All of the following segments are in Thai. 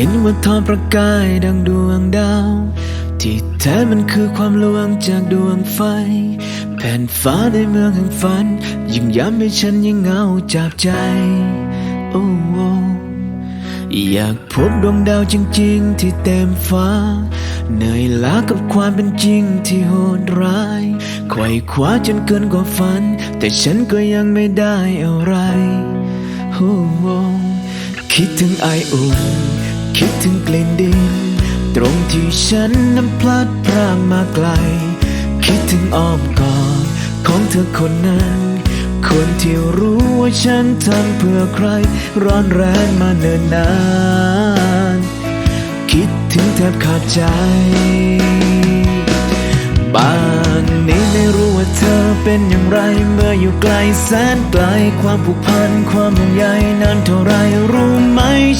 ห็นว่าทอดประกายดังดวงดาว ที่แท้มันคือความลวงจากดวงไฟ แผ่นฟ้าในเมืองแห่งฝัน ยิ่งย้ำให้ฉันยิ่งเหงาจับใจโอ้โอ้อยากพบดวงดาวจริง ๆ ที่เต็มฟ้า เหนื่อยล้ากับความเป็นจริงที่โหดร้ายไขว่คว้าจนเกินกว่าฝัน แต่ฉันก็ยังไม่ได้อะไรโอ้โอ้คิดถึงไออุ่น คิดถึงกลิ่นดิน ตรงที่ฉันนั้นพลัดพรากมาไกล คิดถึงอ้อมกอดของเธอคนนั้น คนที่รู้ว่าฉันทำเพื่อใคร ร้อนแรงมาเนิ่นนาน คิดถึงแทบขาดใจบ้านนี้ไม่รู้ว่าเธอเป็นอย่างไร เมื่ออยู่ไกลแสนไกลความผูกพันความห่วงใยนานเท่าไรรู้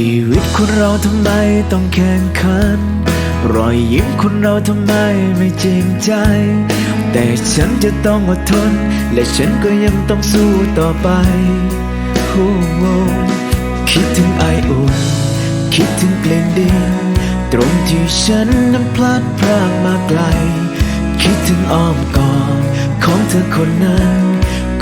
ชีวิตคนเราทำไมต้องแข่งขัน รอยยิ้มคนเราทำไมไม่จริงใจ แต่ฉันจะต้องอดทน และฉันก็ยังต้องสู้ต่อไปโอ้โหคิดถึงไออุ่น คิดถึงกลิ่นดินตรงที่ฉันนั้นพลัดพรากมาไกล คิดถึงอ้อมกอดของเธอคนนั้น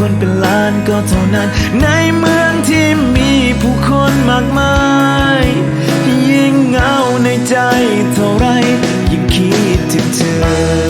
คนเป็นล้านก็เท่านั้น ในเมืองที่มีผู้คนมากมาย ยิ่งเงาในใจเท่าไร ยิ่งคิดถึงเธอ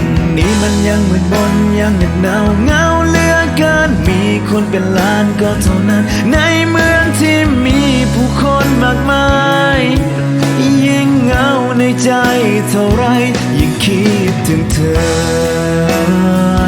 นี้มันยังมืดบนยังเหน็ดหนาวเงาเหลือเกิน มีคนเป็นล้านก็เท่านั้น ในเมืองที่มีผู้คนมากมาย ยิ่งเงาในใจเท่าไร ยิ่งคิดถึงเธอ